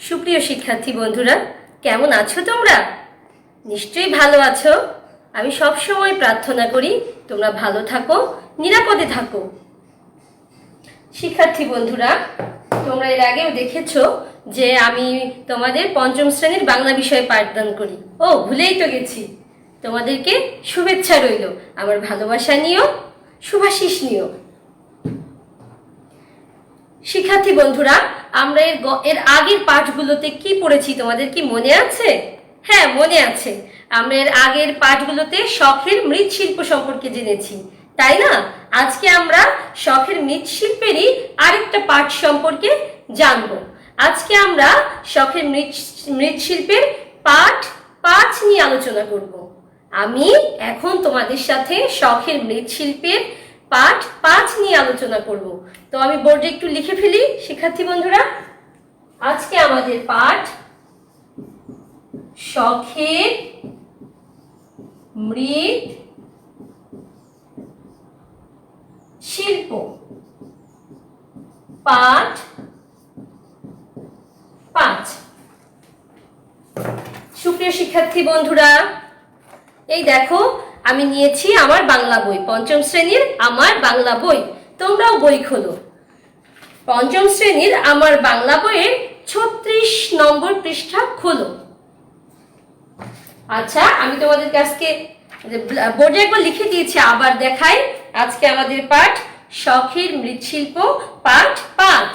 সুপ্রিয় শিক্ষার্থী বন্ধুরা, কেমন আছো তোমরা? নিশ্চয়ই ভালো আছো। আমি সব সময় প্রার্থনা করি তোমরা ভালো থাকো, নিরাপদে থাকো। শিক্ষার্থী বন্ধুরা, তোমরা এর আগেও দেখেছ যে আমি তোমাদের পঞ্চম শ্রেণির বাংলা বিষয়ে পাঠদান করি। ও, ভুলেই তো গেছি। তোমাদেরকে শুভেচ্ছা রইল। আমার ভালোবাসা নিও, শুভাশিস নিও। শিক্ষার্থী বন্ধুরা, আমরা এর এর আগের পাঠগুলোতে কি পড়েছি তোমাদের কি মনে আছে? হ্যাঁ মনে আছে। আমরা এর আগের পাঠগুলোতে শখের মৃৎশিল্প সম্পর্কে জেনেছি, তাই না? আজকে আমরা শখের মৃৎশিল্পেরই আরেকটা পাঠ সম্পর্কে জানব। আজকে আমরা শখের মৃৎ মৃৎশিল্পের পাঠ পাঁচ নিয়ে আলোচনা করব। আমি এখন তোমাদের সাথে শখের মৃৎশিল্পের পাঠ পাঁচ নিয়ে আলোচনা করব। তো আমি বোর্ডে একটু লিখে ফেলি, শিক্ষার্থী বন্ধুরা। আজকে আমাদের পাঠ, শখের মৃৎ শিল্প। পাঠ পাঁচ। সুপ্রিয় শিক্ষার্থী বন্ধুরা, এই দেখো, আমি নিয়েছি আমার বাংলা বই, পঞ্চম শ্রেণির আমার বাংলা বই। তোমরাও বই খোলো। পঞ্চম শ্রেণির আমার বাংলা বইয়ের ছত্রিশ নম্বর পৃষ্ঠা খোলো। আচ্ছা আমি তোমাদেরকে আজকে বোর্ডে একবার লিখে দিয়েছি, আবার দেখাই। আজকে আমাদের পাঠ শখের মৃৎশিল্প, পাঠ পাঁচ।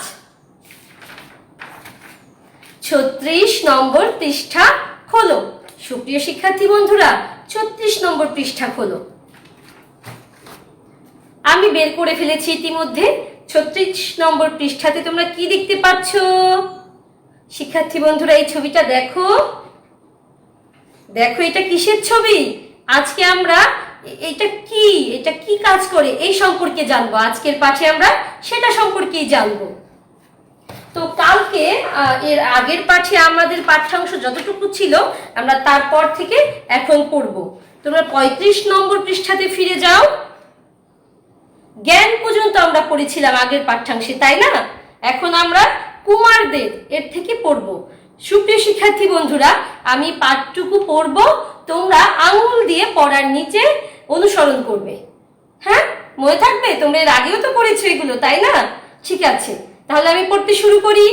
ছত্রিশ নম্বর পৃষ্ঠা খোলো। সুপ্রিয় শিক্ষার্থী বন্ধুরা, ছত্রিশ নম্বর পৃষ্ঠা খোলো। আমি বের করে ফেলেছি ইতিমধ্যে। ছত্রিশ নম্বর পৃষ্ঠাতে তোমরা কি দেখতে পাচ্ছ? শিক্ষার্থী বন্ধুরা, এই ছবিটা দেখো। দেখো, এটা কিসের ছবি? আজকে আমরা এটা কি? এটা কি কাজ করে? এই সম্পর্কে জানব। আজকের পাঠে আমরা সেটা সম্পর্কেই জানব। তো কালকে এর আগের পাঠে আমাদের পাঠ্যাংশ যতটুকু ছিল, আমরা তারপর থেকে এখন পড়ব। তোমরা পঁয়ত্রিশ নম্বর পৃষ্ঠাতে ফিরে যাও। জ্ঞান পর্যন্ত আমরা পড়েছিলাম আগের পাঠ্যাংশে, তাই না? এখন আমরা কুমারদের এর থেকে পড়ব। সুপ্রিয় শিক্ষার্থী বন্ধুরা, আমি পাঠটুকু পড়ব, তোমরা আঙুল দিয়ে পড়ার নিচে অনুসরণ করবে। হ্যাঁ? মনে থাকবে? তোমরা এর আগেও তো পড়েছো এগুলো, তাই না? ঠিক আছে, তাহলে আমি পড়তে শুরু করি।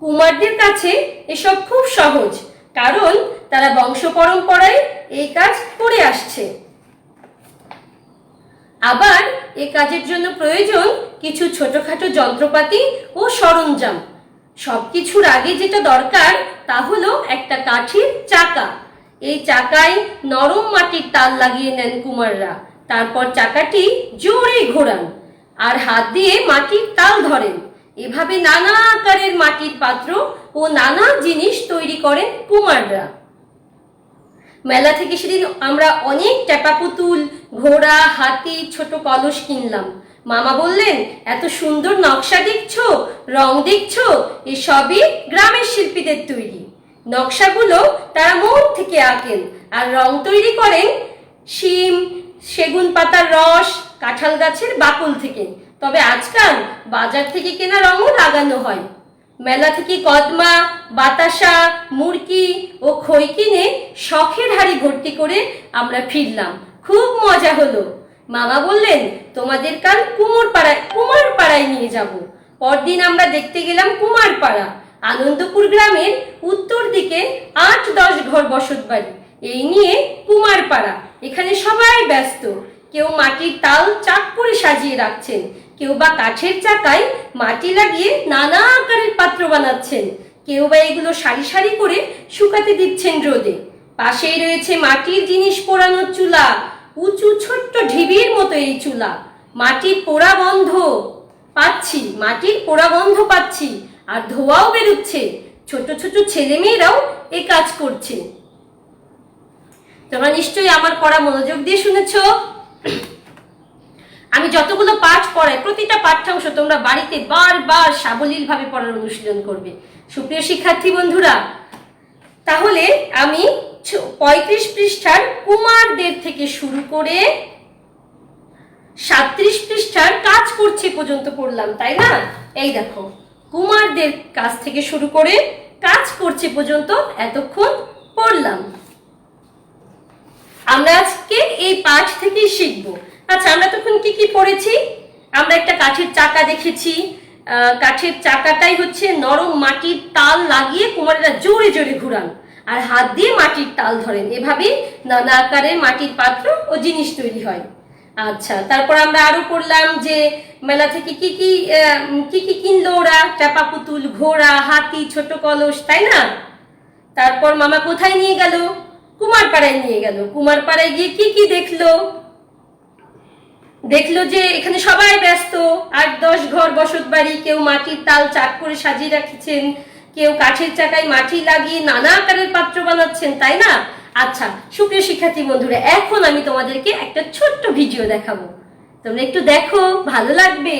কুমারদের কাছে এসব খুব সহজ। কারণ তারা বংশ পরম্পরায় এই কাজ করে আসছে। আবার এ কাজের জন্য প্রয়োজন কিছু ছোটখাটো যন্ত্রপাতি ও সরঞ্জাম। সবকিছুর আগে যেটা দরকার তা হলো একটা কাঠির চাকা। এই চাকায় নরম মাটির তাল লাগিয়ে নেন কুমাররা। তারপর চাকাটি জোরে ঘোরান আর হাত দিয়ে মাটির তাল ধরেন। এভাবে নানা আকারের মাটির পাত্র ও নানা জিনিস তৈরি করেন কুমাররা। মেলা থেকে সেদিন আমরা অনেক ট্যাপা পুতুল, ঘোড়া, হাতি, ছোট কলস কিনলাম। মামা বললেন, এত সুন্দর নকশা দেখছ, রং দেখছ, এসবই গ্রামের শিল্পীদের তৈরি। নকশাগুলো তারা মন থেকে আঁকেন আর রং তৈরি করেন শিম, সেগুন পাতার রস, কাঁঠাল গাছের বাকল থেকে। তবে আজকাল বাজার থেকে কেনা রঙও লাগানো হয়। মেলা থেকে কদমা বাতাসা মুরকি ও খই কিনে শখের হাড়ি ভর্তি করে আমরা ফিরলাম। খুব মজা হলো। মামা বললেন, তোমাদের কাল কুমোর পাড়ায় কুমার পাড়ায় নিয়ে যাব। পরদিন আমরা দেখতে গেলাম কুমার পাড়া আনন্দপুর গ্রামের উত্তর দিকে আট দশ ঘর বসত বাড়ি। এই নিয়ে কুমার পাড়া এখানে সবাই ব্যস্ত। কেউ মাটির তাল চাক করে সাজিয়ে রাখছেন। কেউ বা কাঠের চাকায় মাটি লাগিয়ে নানা আকারের পাত্র বানাচ্ছেন। কেউ বা এগুলো সারি সারি করে শুকাতে দিচ্ছেন রোদে। পাশেই রয়েছে মাটির জিনিস পোড়ানোর চুলা, উঁচু ছোট্ট ঢিবির মতো এই চুলা। মাটির পোড়া গন্ধ পাচ্ছি, মাটির পোড়া গন্ধ পাচ্ছি, আর ধোঁয়াও বেরোচ্ছে। ছোট ছোট ছেলেমেয়েরাও এ কাজ করছে। তোমরা নিশ্চয়ই আমার পড়া মনোযোগ দিয়ে শুনেছো? আমি যতগুলো পাঠ পড়াই, প্রতিটা পাঠ্যাংশ তোমরা বাড়িতে বারবার সাবলীল ভাবে পড়ার অনুশীলন করবে। সুপ্রিয় শিক্ষার্থী বন্ধুরা, তাহলে আমি পঁয়ত্রিশ পৃষ্ঠার কুমারদের থেকে শুরু করে সাত্রিশ পৃষ্ঠার কাজ করছে পর্যন্ত পড়লাম, তাই না? এই দেখো, কুমারদের কাছ থেকে শুরু করে কাজ করছে পর্যন্ত এতক্ষণ পড়লাম। আমরা আজকে এই পাঠ থেকেই শিখব। আচ্ছা আমরা তখন কি কি পড়েছি? আমরা একটা কাঠের চাকা দেখেছি। কাঠের চাকাটাই হচ্ছে নরম মাটির তাল লাগিয়ে কুমারেরা জোরে জোরে ঘুরান আর হাত দিয়ে মাটির তাল ধরেন। এভাবেই নানা আকারের মাটির পাত্র ও জিনিস তৈরি হয়। আচ্ছা তারপর আমরা আরও পড়লাম যে মেলা থেকে কি কি কি কি কিনলো ওরা? চাপা পুতুল, ঘোড়া, হাতি, ছোট কলস, তাই না? তারপর মামা কোথায় নিয়ে গেল? কুমারপাড়ায় নিয়ে গেল। কুমারপাড়ায় গিয়ে কি কি দেখল? দেখল যে এখানে সবাই ব্যস্ত আট দশ ঘর বসত বাড়ি, কেউ মাটির তাল চাক করে সাজিয়ে রাখছেন, কেউ কাঠের চাকায় মাটি লাগিয়ে নানা আকারের পাত্র বানাচ্ছেন, তাই না? আচ্ছা সুপ্রিয় শিক্ষার্থী বন্ধুরা, এখন আমি তোমাদেরকে একটা ছোট্ট ভিডিও দেখাবো। তোমরা একটু দেখো, ভালো লাগবে?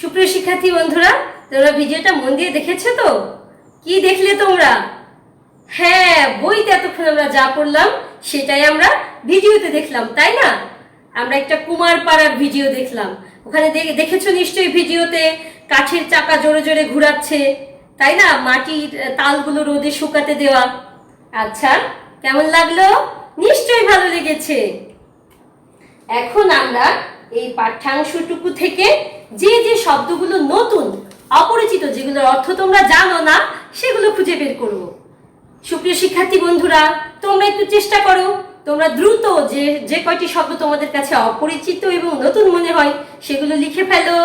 সুপ্রিয় শিক্ষার্থী বন্ধুরা, তোমরা ভিডিওটা মন দিয়ে দেখেছ তো? কি দেখলে তোমরা? হ্যাঁ বইতে এতক্ষণ আমরা যা পড়লাম, সেটাই আমরা ভিডিওতে দেখলাম, তাই না? আমরা একটা কুমার পাড়ার ভিডিও দেখলাম। ওখানে দেখে- দেখেছ নিশ্চয়ই ভিডিওতে? কাঠের চাকা জোরে জোরে ঘুরাচ্ছে, তাই না? মাটির তালগুলো রোদে শুকাতে দেওয়া। আচ্ছা কেমন লাগল? নিশ্চয়ই ভালো লেগেছে। এখন আমরা এই পাঠ্যাংশটুকু থেকে যে যে শব্দগুলো নতুন, অপরিচিত, যেগুলোর অর্থ তোমরা জানো না, সেগুলো খুঁজে বের করব। সুপ্রিয় শিক্ষার্থী বন্ধুরা, তোমরা একটু চেষ্টা করো। তোমরা দ্রুত যে যে কয়টি শব্দ তোমাদের কাছে অপরিচিত এবং নতুন মনে হয়, সেগুলো লিখে ফেলো।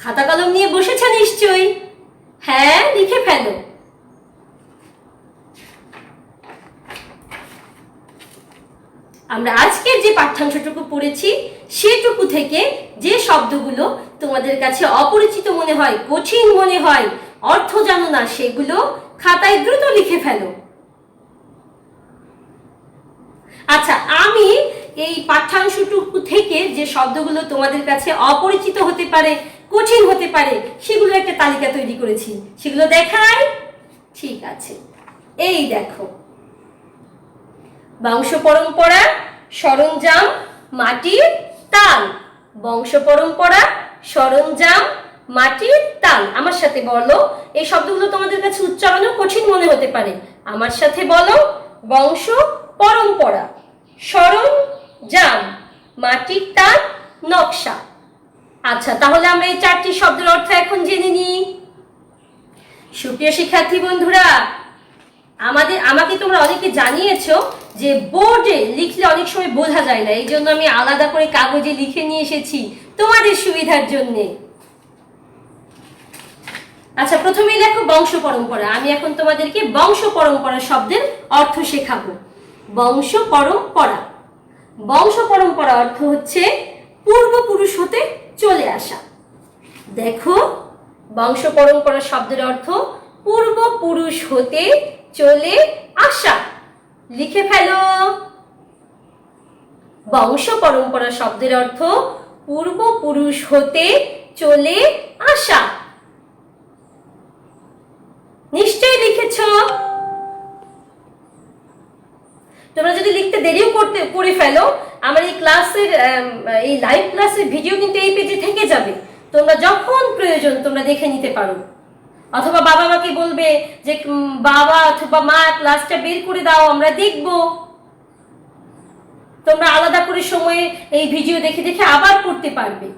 খাতা কলম নিয়ে বসেছ নিশ্চয়ই? হ্যাঁ লিখে ফেলো। আমরা আজকের যে পাঠ্যাংশটুকু পড়েছি, সেটুকু থেকে যে শব্দগুলো তোমাদের কাছে অপরিচিত মনে হয়, কঠিন মনে হয়, অর্থ জানো না, সেগুলো খাতায় দ্রুত লিখে ফেলো। আচ্ছা আমি এই পাঠ্যাংশটুকু থেকে যে শব্দগুলো তোমাদের কাছে অপরিচিত হতে পারে, কঠিন হতে পারে, সেগুলো একটা তালিকা তৈরি করেছি। সেগুলো দেখায় ঠিক আছে। এই দেখো। বংশ পরম্পরা, সরঞ্জাম মাটির তাল। বংশ পরম্পরা, সরঞ্জাম মাটির তাল। আমার সাথে বলো, এই শব্দগুলো তোমাদের কাছে উচ্চারণও কঠিন মনে হতে পারে। আমার সাথে বলো, বংশ পরম্পরা, সরঞ্জাম মাটির তাল, নকশা। আচ্ছা তাহলে আমরা এই চারটি শব্দের অর্থ এখন জেনে নিই। সুপ্রিয় শিক্ষার্থী বন্ধুরা আমাদের, আমাকে তোমরা অনেকে জানিয়েছো যে বোর্ডে লিখলে অনেক সময় বোঝা যায় না। এই জন্য আমি আলাদা করে কাগজে লিখে নিয়ে এসেছি তোমাদের সুবিধার জন্যে। আচ্ছা প্রথমেই লেখো বংশ পরম্পরা। আমি এখন তোমাদেরকে বংশ পরম্পরা শব্দের অর্থ শেখাবো। বংশ পরম্পরা। বংশ পরম্পরা অর্থ হচ্ছে পূর্বপুরুষ হতে চলে আসা। দেখো, বংশ পরম্পরা শব্দের অর্থ পূর্বপুরুষ হতে চলে আসা। লিখে ফেলো। বংশ পরম্পরা শব্দের অর্থ পূর্বপুরুষ হতে চলে আসা। নিশ্চয়ই লিখেছ। তোমরা যদি লিখতে দেরিও করতে, করে ফেলো, আমার এই ক্লাসের এই লাইভ ক্লাসের ভিডিও কিন্তু এই পেজে থেকে যাবে। তোমরা যখন প্রয়োজন, তোমরা দেখে নিতে পারো। অথবা বাবা মাকে বলবে যে বাবা অথবা মা ক্লাসটা বের করে দাও, আমরা দেখব। তোমরা আলাদা করে সময়ে এই ভিডিও দেখে দেখে আবার পড়তে পারবে।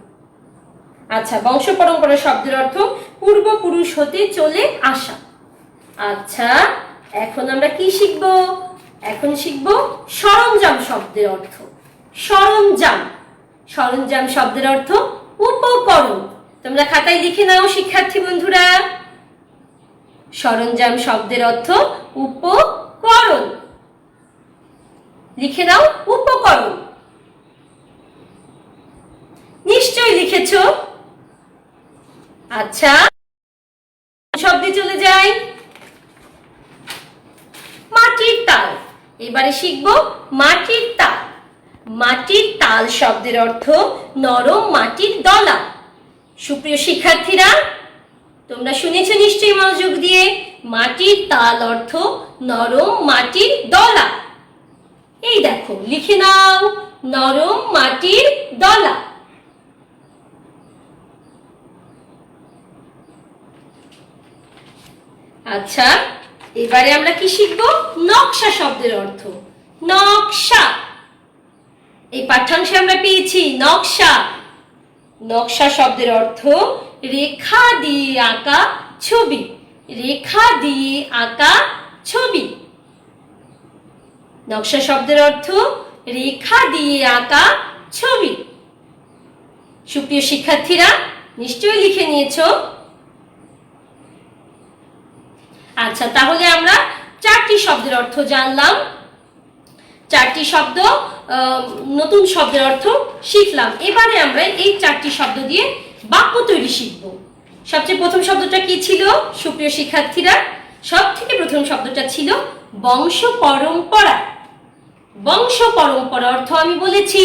আচ্ছা বংশ পরম্পরা শব্দের অর্থ পূর্বপুরুষ হতে চলে আসা। আচ্ছা এখন আমরা কি শিখব? এখন শিখব সরঞ্জাম শব্দের অর্থ। সরঞ্জাম। সরঞ্জাম শব্দের অর্থ উপকরণ। তোমরা খাতায় লিখে নাও, শিক্ষার্থী বন্ধুরা। সরঞ্জাম শব্দের অর্থ উপকরণ। লিখে নাও উপকরণ। নিশ্চয়ই লিখেছ? আচ্ছা শব্দে চলে যাই। মাটির তাল। এবারে শিখব মাটির তাল। মাটির তাল শব্দের অর্থ নরম মাটির দলা। সুপ্রিয় শিক্ষার্থীরা তোমরা শুনেছ নিশ্চয়ই মনোযোগ দিয়ে, মাটির তাল অর্থ নরম মাটির দলা। এই দেখো, লিখে নাও, নরম মাটির দলা। আচ্ছা এবারে আমরা কি শিখব? নকশা শব্দের অর্থ। নকশা। এই পাঠ্যাংশে আমরা পেয়েছি নকশা। নকশা শব্দের অর্থ রেখা দিয়ে আঁকা ছবি। রেখা দিয়ে আঁকা ছবি। নকশা শব্দের অর্থ রেখা দিয়ে আঁকা ছবি। সুপ্রিয় শিক্ষার্থীরা, নিশ্চয়ই লিখে নিয়েছো? আচ্ছা তাহলে আমরা চারটি শব্দের অর্থ জানলাম। চারটি শব্দ নতুন শব্দের অর্থ শিখলাম। এবারে আমরা এই চারটি শব্দ দিয়ে বাক্য তৈরি শিখব। সবচেয়ে প্রথম শব্দটা কি ছিল? সুপ্রিয় শিক্ষার্থীরা সব থেকে প্রথম শব্দটা ছিল বংশ পরম্পরা বংশ পরম্পরা অর্থ আমি বলেছি।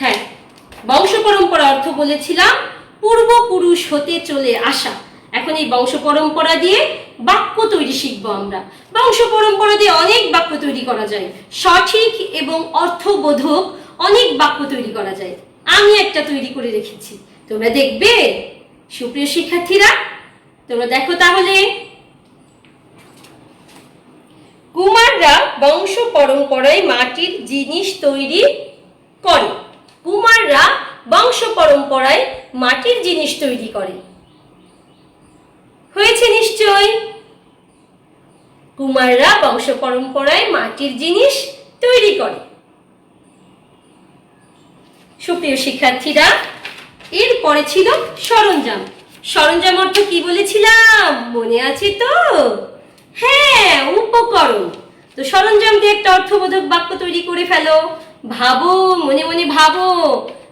হ্যাঁ বংশ পরম্পরা অর্থ বলেছিলাম পূর্বপুরুষ হতে চলে আসা। এখন এই বংশ পরম্পরা দিয়ে বাক্য তৈরি শিখব আমরা। বংশ পরম্পরা দিয়ে অনেক বাক্য তৈরি করা যায়। সঠিক এবং অর্থবোধক অনেক বাক্য তৈরি করা যায়। আমি একটা তৈরি করে রেখেছি। তোমরা দেখবে, সুপ্রিয় শিক্ষার্থীরা, তোমরা দেখো তাহলে। কুমাররা বংশ পরম্পরায় মাটির জিনিস তৈরি করে। কুমাররা বংশ পরম্পরায় মাটির জিনিস তৈরি করে। হয়েছে নিশ্চয় কুমাররা বংশ পরম্পরায় মাটির জিনিস তৈরি করে। সুপ্রিয় শিক্ষার্থীরা এরপরে ছিল সরঞ্জাম। সরঞ্জাম অর্থ কি বলেছিলাম? মনে আছে তো? হ্যাঁ উপকরণ। তো সরঞ্জাম দিয়ে একটা অর্থবোধক বাক্য তৈরি করে ফেলো। ভাবো, মনে মনে ভাবো।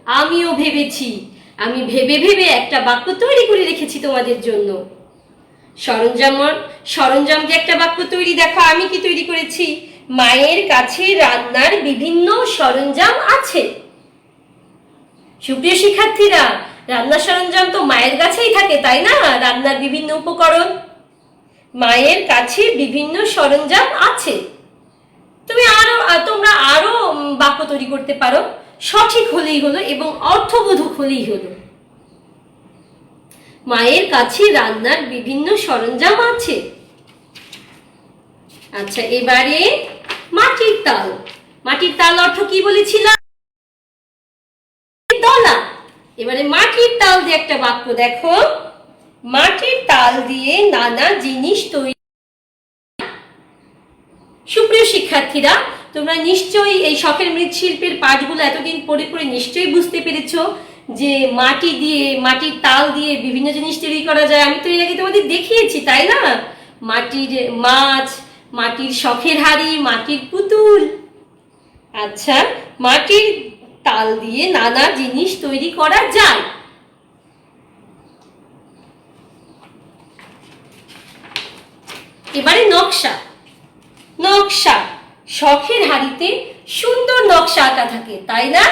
আমিও ভেবেছি। আমি ভেবে ভেবে একটা বাক্য তৈরি করে রেখেছি তোমাদের জন্য। সরঞ্জাম সরঞ্জাম দিয়ে একটা বাক্য তৈরি, দেখো আমি কি তৈরি করেছি। মায়ের কাছে রান্নার বিভিন্ন সরঞ্জাম আছে। সুপ্রিয় শিক্ষার্থীরা, রান্নার সরঞ্জাম তো মায়ের কাছেই থাকে, তাই না? রান্নার বিভিন্ন উপকরণ। মায়ের কাছে বিভিন্ন সরঞ্জাম আছে। তুমি আরও, তোমরা আরও বাক্য তৈরি করতে পারো। সঠিক হলেই হলো এবং অর্থবোধক হলেই হলো। মায়ের কাছে রান্নার বিভিন্ন সরঞ্জাম আছে। আচ্ছা এবারে মাটির তাল। মাটির তাল অর্থ কি বলেছিলাম? এবারে মাটির তাল দিয়ে একটা বাক্য দেখো। মাটির তাল দিয়ে নানা জিনিস তৈরি। সুপ্রিয় শিক্ষার্থীরা, তোমরা নিশ্চয়ই এই শখের মৃৎশিল্পের পাঠগুলো এতদিন পড়ে পড়ে নিশ্চয়ই বুঝতে পেরেছ যে মাটি দিয়ে, মাটির তাল দিয়ে বিভিন্ন জিনিস তৈরি করা যায়। আমি তো এর আগে তোমাদের দেখিয়েছি, তাই না? মাটির মাছ, মাটির শখের হাড়ি, মাটির পুতুল। আচ্ছা মাটির তাল দিয়ে নানা জিনিস তৈরি করা যায়। এবারে নকশা। নকশা। শখের হাড়িতে সুন্দর নকশা আঁকা থাকে, তাই না?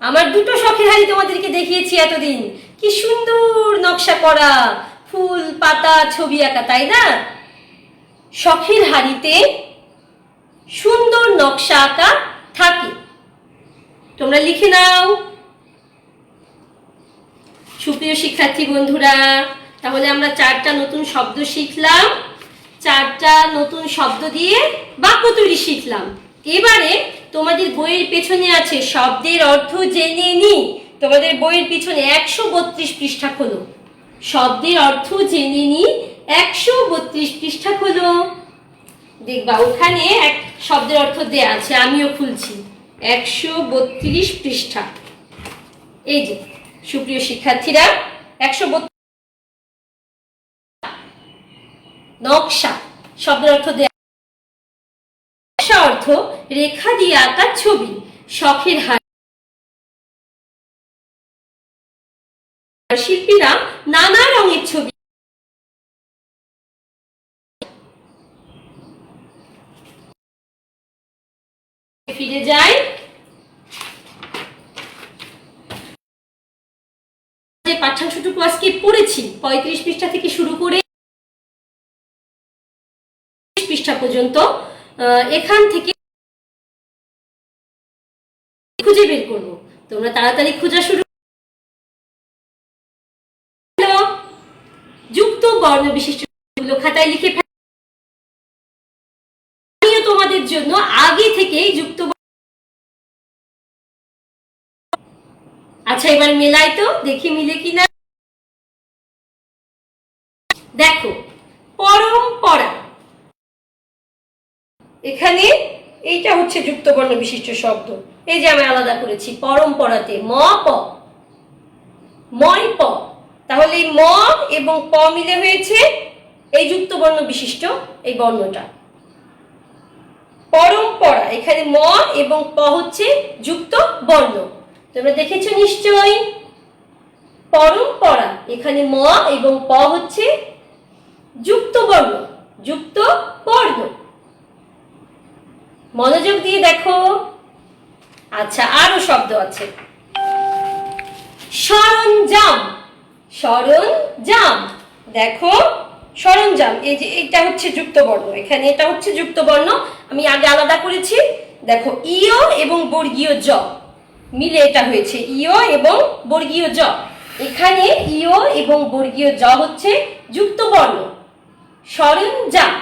আমার দুটো শখের হাড়ি তোমাদেরকে দেখিয়েছি এতদিন। কি সুন্দর নকশা করা, ফুল, পাতা, ছবি আঁকা, তাই না? শখের হাড়িতে সুন্দর নকশা আঁকা থাকে। তোমরা লিখে নাও। সুপ্রিয় শিক্ষার্থী বন্ধুরা, তাহলে আমরা চারটা নতুন শব্দ শিখলাম। চারটা নতুন শব্দ দিয়ে বাক্য তৈরি শিখলাম। এবারে তোমাদের বইয়ের পেছনে আছে শব্দের অর্থ জেনে নি। তোমাদের বইয়ের পিছনে একশো বত্রিশ পৃষ্ঠা খোলো। শব্দের অর্থ জেনে নি, একশো বত্রিশ পৃষ্ঠা খোলো। দেখবা ওখানে এক শব্দের অর্থ দেয়া আছে, আমিও খুলছি। একশো বত্রিশ পৃষ্ঠা। এই যে, সুপ্রিয় শিক্ষার্থীরা, একশো নকশা, শব্দের অর্থ অর্থ রেখা দিয়ে ছবি, শখের হার। শিল্পীরা নানা রঙের ছবি। ফিরে যায় যে আজকে পড়েছি। পঁয়ত্রিশ পৃষ্ঠা থেকে শুরু করে পৃষ্ঠা পর্যন্ত এখান থেকে খুঁজে বের করব। তোমরা তাড়াতাড়ি খোঁজা শুরু যুক্ত বর্ণ বিশিষ্ট খাতায় লিখে। আমিও তোমাদের জন্য আগে থেকেই যুক্ত আচ্ছা এবার মেলাই তো দেখি মিলে কিনা। দেখো, পরম্পরা। এখানে এইটা হচ্ছে যুক্তবর্ণ বিশিষ্ট শব্দ। এই যে আমি আলাদা করেছি, পরম্পরাতে ম, প। ময় প। তাহলে ম এবং প মিলে হয়েছে এই যুক্তবর্ণ বিশিষ্ট এই বর্ণটা। পরম্পরা, এখানে ম এবং প হচ্ছে যুক্ত বর্ণ তোমরা দেখেছ নিশ্চয়ই? পরম্পরা, এখানে ম এবং প হচ্ছে যুক্ত বর্ণ যুক্ত বর্ণ মনোযোগ দিয়ে দেখো। আচ্ছা আরও শব্দ আছে। সরঞ্জাম সরঞ্জাম। দেখো, সরঞ্জাম, এই যে এটা হচ্ছে যুক্ত বর্ণ এখানে এটা হচ্ছে যুক্ত বর্ণ আমি আগে আলাদা করেছি। দেখো ইও এবং বর্গীয় জ। মিলে এটা হয়েছে। ইও এবং বর্গীয় জ। এখানে ইও এবং বর্গীয় জ হচ্ছে যুক্ত বর্ণ সরঞ্জাম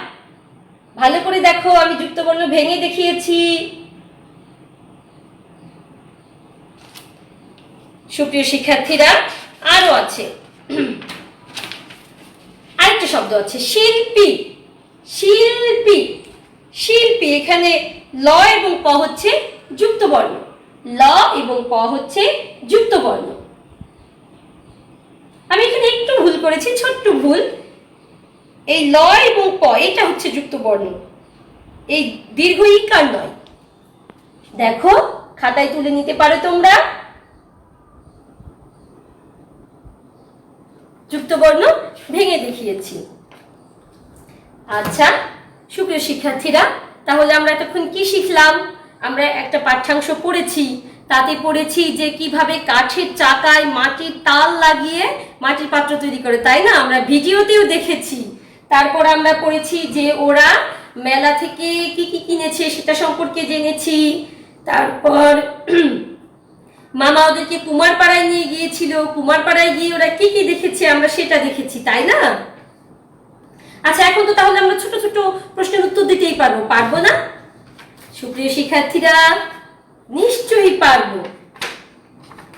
ভালো করে দেখো, আমি যুক্তবর্ণ ভেঙে দেখিয়েছি। সুপ্রিয় শিক্ষার্থীরা, আরও আছে। আরেকটা শব্দ আছে, শিল্পী। শিল্পী। শিল্পী এখানে ল এবং প হচ্ছে যুক্ত বর্ণ ল এবং প হচ্ছে যুক্ত বর্ণ আমি এখানে একটু ভুল করেছি, ছোট্ট ভুল। এই ল এবং প, এটা হচ্ছে যুক্ত বর্ণ। এই দীর্ঘ ইকার নয় দেখো, খাতায় তুলে নিতে পারো তোমরা। যুক্ত বর্ণ ভেঙে দেখিয়েছি। আচ্ছা সুপ্রিয় শিক্ষার্থীরা, তাহলে আমরা এতক্ষণ কি শিখলাম? আমরা একটা পাঠ্যাংশ পড়েছি। তাতে পড়েছি যে কীভাবে কাঠের চাকায় মাটির তাল লাগিয়ে মাটির পাত্র তৈরি করে, তাই না? আমরা ভিডিওতেও দেখেছি। তারপর আমরা পড়েছি যে ওরা মেলা থেকে কি কি কিনেছে সেটা সম্পর্কে জেনেছি। তারপর মামা ওদেরকে কুমারপাড়ায় নিয়ে গিয়েছিল। কুমারপাড়ায় গিয়ে ওরা কি কি দেখেছে আমরা সেটা দেখেছি, তাই না? আচ্ছা এখন তো তাহলে আমরা ছোট ছোট প্রশ্নের উত্তর দিতেই পারব। পারব না? সুপ্রিয় শিক্ষার্থীরা, নিশ্চয়ই পারব।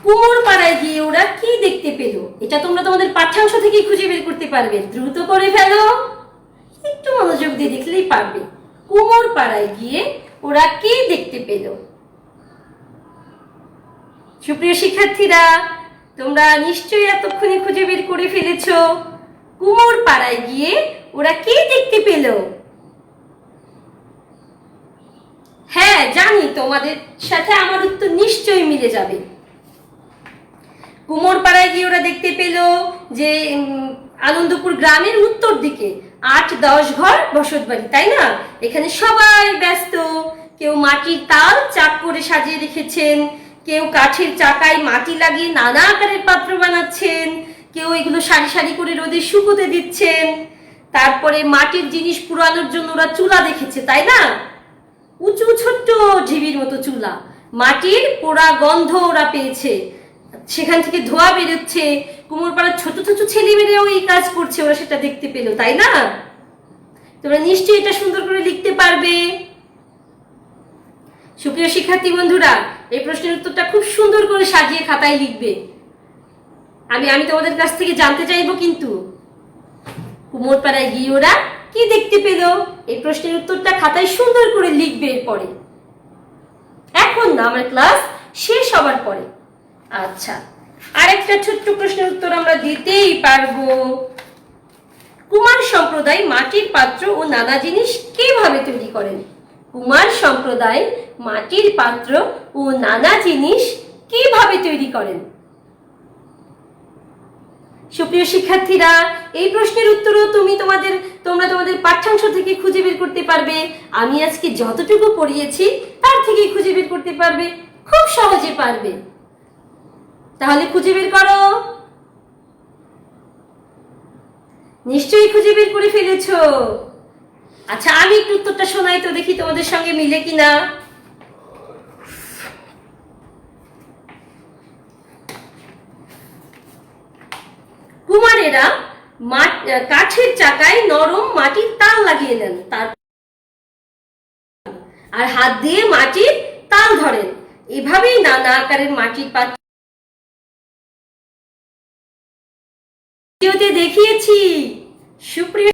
কুমোর পাড়ায় গিয়ে ওরা কি দেখতে পেল? এটা তোমরা তোমাদের পাঠ্যাংশ থেকেই খুঁজে বের করতে পারবে। দ্রুত করে ফেলো। একটু মনোযোগ দিয়ে দেখলেই পারবে। কুমোর পাড়ায় গিয়ে ওরা কি দেখতে পেল? সুপ্রিয় শিক্ষার্থীরা, তোমরা নিশ্চয়ই এতক্ষণে খুঁজে বের করে ফেলেছো। কুমোর পাড়ায় গিয়ে ওরা কি দেখতে পেল? হ্যাঁ জানি তোমাদের সাথে আমার উত্তর নিশ্চয়ই মিলে যাবে। কুমোরপাড়ায় গিয়ে ওরা দেখতে পেল যে আনন্দপুর গ্রামের উত্তর দিকে আট দশ ঘর বসত বাড়ি, তাই না? এখানে সবাই ব্যস্ত। কেউ মাটির তাল চাক করে সাজিয়ে রেখেছেন, কেউ কাঠের চাকায় মাটি লাগিয়ে নানা আকারের পাত্র বানাচ্ছেন, কেউ এগুলো সারি সারি করে রোদে শুকোতে দিচ্ছেন। তারপরে মাটির জিনিস পুরানোর জন্য ওরা চুলা দেখেছে, তাই না? উঁচু ছোট্ট ঢিবির মতো চুলা। মাটির পোড়া গন্ধ ওরা পেয়েছে। সেখান থেকে ধোয়া বেরোচ্ছে, কুমোরপাড়ার ছোট ছোট ছেলে মেয়েরাও এই কাজ করছে, ওরা সেটা দেখতে পেল, তাই না? তোমরা নিশ্চয়ই এটা সুন্দর করে লিখতে পারবে। সুপ্রিয় শিক্ষার্থী বন্ধুরা, এই প্রশ্নের উত্তরটা খুব সুন্দর করে সাজিয়ে খাতায় লিখবে। আমি আমি তোমাদের কাছ থেকে জানতে চাইব কিন্তু, কুমোরপাড়ায় গিয়ে ওরা কি দেখতে পেল? এই প্রশ্নের উত্তরটা খাতায় সুন্দর করে লিখবে এরপরে। এখন না, আমার ক্লাস শেষ হবার পরে। আচ্ছা। আরেকটা ছোট্ট প্রশ্নের উত্তর আমরা দিতেই পারব। কুমার সম্প্রদায় মাটির পাত্র ও নানা জিনিস কীভাবে তৈরি করেন? কুমার সম্প্রদায় মাটির পাত্র ও নানা জিনিস কীভাবে তৈরি করেন? সুপ্রিয় শিক্ষার্থীরা, এই প্রশ্নের উত্তরও তুমি তোমাদের, তোমরা তোমাদের পাঠ্যাংশ থেকে খুঁজে বের করতে পারবে। আমি আজকে যতটুকু পড়িয়েছি, তার থেকেই খুঁজে বের করতে পারবে। খুব সহজে পারবে। তাহলে খুঁজে বের করো। নিশ্চয়ই খুঁজে বের করে ফেলেছ। আচ্ছা আমি একটু উত্তরটা শোনাই তো দেখি তোমাদের সঙ্গে মিলে কিনা। কুমারেরা কাঠের চাকায় নরম মাটির তাল লাগিয়ে নেন। তার আর হাত দিয়ে মাটির তাল ধরেন। এভাবেই নানা আকারের মাটির পাত্র ভিডিওতে দেখিয়েছি। সুপ্রিয়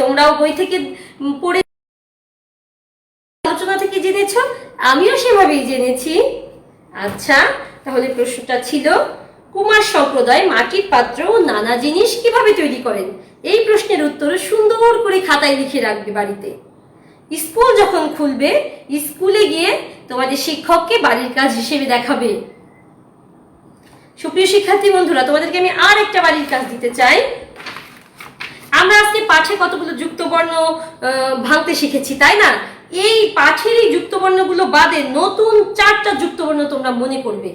তোমরাও বই থেকে পড়ে আলোচনা থেকে জেনেছো? আমিও সেভাবেই জেনেছি। আচ্ছা তাহলে প্রশ্নটা ছিল, কুমার সম্প্রদায় মাটির পাত্র ও নানা জিনিস কীভাবে তৈরি করেন? এই প্রশ্নের উত্তর সুন্দর করে খাতায় লিখে রাখবে বাড়িতে। স্কুল যখন খুলবে, স্কুলে গিয়ে তোমাদের শিক্ষককে বাড়ির কাজ হিসেবে দেখাবে। সুপ্রিয় শিক্ষার্থী বন্ধুরা, তোমাদেরকে আমি আর একটা বাড়ির কাজ দিতে চাই। আমরা আজকে পাঠে কতগুলো যুক্তবর্ণ ভাঙতে শিখেছি, তাই না? এই পাঠের এই যুক্তবর্ণগুলো বাদে নতুন চারটা যুক্তবর্ণ তোমরা মনে করবে।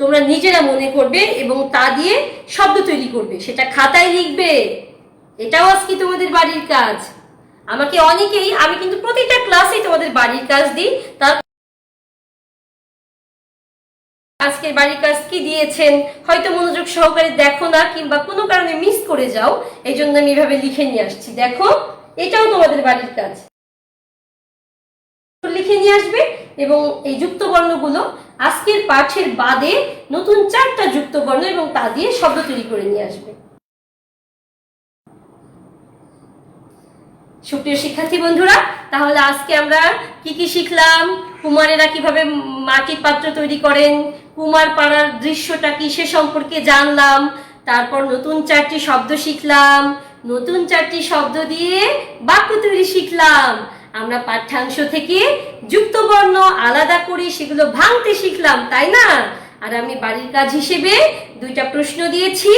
তোমরা নিজেরা মনে করবে এবং তা দিয়ে শব্দ তৈরি করবে। সেটা খাতায় লিখবে। এটাও আজকে তোমাদের বাড়ির কাজ। আমাকে অনেকেই, আমি কিন্তু প্রতিটা ক্লাসেই তোমাদের বাড়ির কাজ দিই। তার আজকের বাড়ির কাজ কি দিয়েছেন? হয়তো মনোযোগ সহকারে দেখো না কিংবা কোনো কারণে মিস করে যাও। এই জন্য আমি এভাবে লিখে নিয়ে আসছি। দেখো, এটাও তোমাদের বাড়ির কাজ। লিখে নিয়ে আসবে এবং এই যুক্তবর্ণগুলো আজকের পাঠের বাদে নতুন চারটা যুক্তবর্ণ এবং তা দিয়ে শব্দ তৈরি করে নিয়ে আসবে। সুপ্রিয় শিক্ষার্থী বন্ধুরা, তাহলে আজকে আমরা কি কি শিখলাম? কুমারেরা কীভাবে মাটির পাত্র তৈরি করেন? কুমার পাড়ার দৃশ্যটা কি সে সম্পর্কে জানলাম, তারপর নতুন চারটি শব্দ শিখলাম, নতুন চারটি শব্দ দিয়ে বাক্য তৈরি শিখলাম। আমরা পাঠ্যাংশ থেকে যুক্তবর্ণ আলাদা করে সেগুলো ভাঙতে শিখলাম, তাই না? আর আমি বাড়ির কাজ হিসেবে দুইটা প্রশ্ন দিয়েছি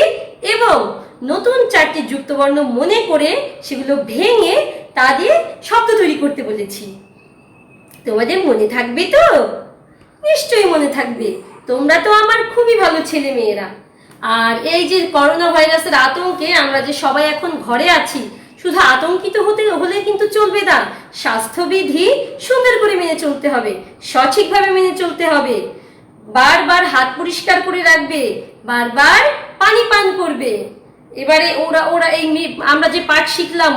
এবং নতুন চারটি যুক্তবর্ণ মনে করে সেগুলো ভেঙে তা দিয়ে শব্দ তৈরি করতে বলেছি। তোমাদের মনে থাকবে তো? নিশ্চয়ই মনে থাকবে। তোমরা তো আমার খুবই ভালো ছেলে মেয়েরা আর এই যে করোনা ভাইরাসের আতঙ্কে আমরা যে সবাই এখন ঘরে আছি, শুধু আতঙ্কিত হতে হলে কিন্তু চলবে না। স্বাস্থ্যবিধি সুন্দর করে মেনে চলতে হবে, সঠিকভাবে মেনে চলতে হবে। বারবার হাত পরিষ্কার করে রাখবে, বারবার পানি পান করবে। এবারে ওরা ওরা এই আমরা যে পাঠ শিখলাম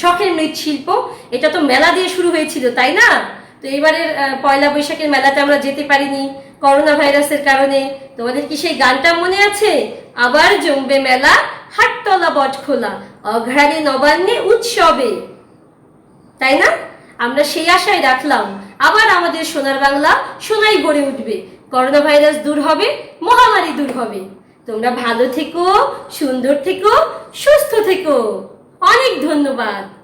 শখের মৃৎশিল্প, এটা তো মেলা দিয়ে শুরু হয়েছিল, তাই না? তো এবারের পয়লা বৈশাখের মেলাতে আমরা যেতে পারিনি। করোনা ভাইরাসের কারণে তোমাদের কি সেই গানটা মনে আছে? আবার জমবে মেলা হাটতলা বট খোলা অঘ্রাণে নবান্নে উৎসবে। তাই না? আমরা সেই আশায় রাখলাম, আবার আমাদের সোনার বাংলা সোনাই গড়ে উঠবে। করোনা ভাইরাস দূর হবে, মহামারী দূর হবে। তোমরা ভালো থেকো, সুন্দর থেকো, সুস্থ থেকো। অনেক ধন্যবাদ।